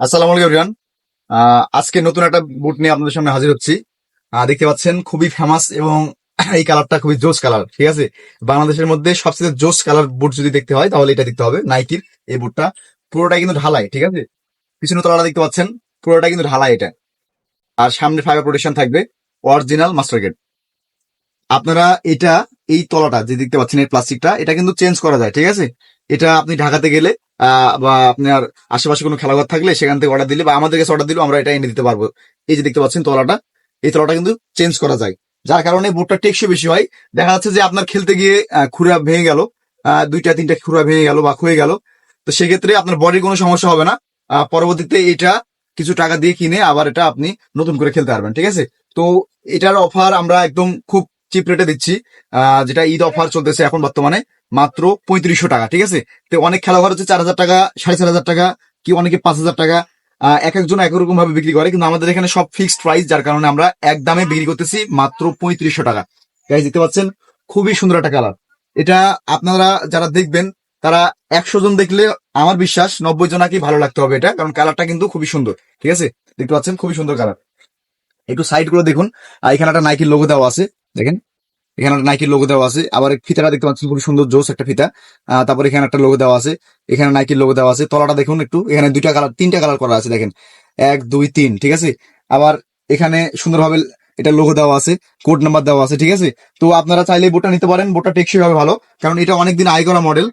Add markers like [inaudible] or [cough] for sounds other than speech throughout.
আসসালামু আলাইকুম, এভরিওয়ান। আজকে নতুন একটা বুট নিয়ে আপনাদের সামনে হাজির হচ্ছি। দেখতে পাচ্ছেন, খুবই ফেমাস এবং [clears throat] এই কালারটা খুবই জোস কালার ঠিক আছে? বাংলাদেশের মধ্যে সবচেয়ে জোস কালার বুট যদি দেখতে হয়, তাহলে এটা দেখতে হবে নাইকির এই বুটটা পুরোটা কিন্তু ঢালাই, ঠিক আছে? পিছনে তলাটা দেখতে পাচ্ছেন পুরোটা কিন্তু ঢালাই এটা। আর সামনে ফাইবার প্রোটেকশন থাকবে অরিজিনাল মাস্টার গেট আপনারা এটা, এই তলাটা যে দেখতে পাচ্ছেন, এই প্লাস্টিকটা এটা কিন্তু চেঞ্জ করা যায়, ঠিক আছে? এটা আপনি ঢাকাতে গেলে বা আপনার আশেপাশে কোনো খেলাঘর থাকলে সেখান থেকে অর্ডার দিলে বা আমাদের কাছে অর্ডার দিলে আমরা এটা এনে দিতে পারব। এই যে দেখতে পাচ্ছেন তলাটা, এই তলাটা কিন্তু চেঞ্জ করা যায়। যার কারণে বুটটা টেকসই বেশি হয়। দেখা যাচ্ছে যে আপনার খেলতে গিয়ে খুরা ভেঙে গেল দুইটা তিনটা খুরা ভেঙে গেল বা ক্ষয়ে গেল। তো সেক্ষেত্রে আপনার বডির কোনো সমস্যা হবে না। পরবর্তীতে এটা কিছু টাকা দিয়ে কিনে আবার এটা আপনি নতুন করে খেলতে পারবেন, ঠিক আছে? তো এটার অফার আমরা একদম খুব চিপ রেটে দিচ্ছি। যেটা ঈদ অফার চলতেছে এখন বর্তমানে। মাত্র পঁয়ত্রিশশো টাকা, ঠিক আছে? তো অনেক খেলাঘর হচ্ছে চার হাজার টাকা, সাড়ে চার হাজার টাকা কি অনেকে পাঁচ হাজার টাকা এক একজন এক রকম ভাবে বিক্রি করে, কিন্তু আমাদের এখানে সব ফিক্সড প্রাইস যার কারণে আমরা এক দামে বিক্রি করতেছি মাত্র পঁয়ত্রিশশো টাকা। গাইজ দেখতে পাচ্ছেন? খুবই সুন্দর একটা কালার এটা আপনারা যারা দেখবেন, তারা একশো জন দেখলে আমার বিশ্বাস নব্বই জনাকেই ভালো লাগতে হবে এটা, কারণ কালারটা কিন্তু খুবই সুন্দর, ঠিক আছে? দেখতে পাচ্ছেন? খুবই সুন্দর কালার একটু সাইডগুলো দেখুন। আর এখানে একটা নাইকির লোগো দেওয়া আছে, দেখেন? এখানে একটা নাইকির লোগো দেওয়া আছে। আবার ফিতাটা দেখতে পাচ্ছেন, খুবই সুন্দর, জোস একটা ফিতা। তারপর এখানে একটা লোগো দেওয়া আছে। এখানে নাইকির লোগো দেওয়া আছে। তলাটা দেখুন একটু। এখানে দুইটা কালার তিনটা কালার করা আছে, দেখেন। এক, দুই, তিন, ঠিক আছে? আবার এখানে সুন্দরভাবে এটা লোগো দেওয়া আছে কোড নাম্বার দেওয়া আছে, ঠিক আছে? তো আপনারা চাইলে বোটটা নিতে পারেন। বোটটা টেকসই হবে ভালো, কারণ এটা অনেকদিন আয় করা মডেল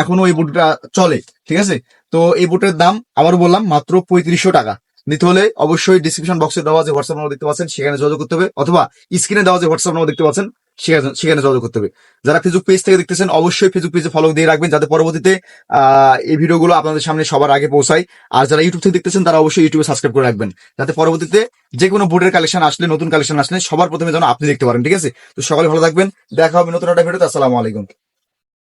এখনও এই বুটটা চলে, ঠিক আছে? তো এই বুটের দাম, আবারও বললাম, মাত্র পঁয়ত্রিশশো টাকা। নিতে হলে অবশ্যই ডিসক্রিপশন বক্সে দেওয়া যে হোয়াটসঅ্যাপ নম্বর দেখতে পাচ্ছেন, সেখানে যোগাযোগ করতে হবে, অথবা স্ক্রিনে দেওয়া যে হোয়াটসঅ্যাপ নম্বর দেখতে পাচ্ছেন। সেখানে যোগাযোগ করতে হবে। যারা ফেসবুক পেজ থেকে দেখতেছেন অবশ্যই ফেসবুক পেজে ফলো দিয়ে রাখবেন যাতে পরবর্তীতে আহ, এই ভিডিওগুলো আপনাদের সামনে সবার আগে পৌঁছায়। আর যারা ইউটিউব থেকে দেখতেছেন তারা অবশ্যই ইউটিউবে সাবস্ক্রাইব করে রাখবেন। যাতে পরবর্তীতে যে কোনো বোর্ডের কালেকশন আসলে নতুন কালেকশন আসলে সবার প্রথমে যেন আপনি দেখতে পারেন ঠিক আছে? তো সকালে ভালো থাকবেন দেখা হবে নতুন একটা ভিডিওতে আসসালামু আলাইকুম।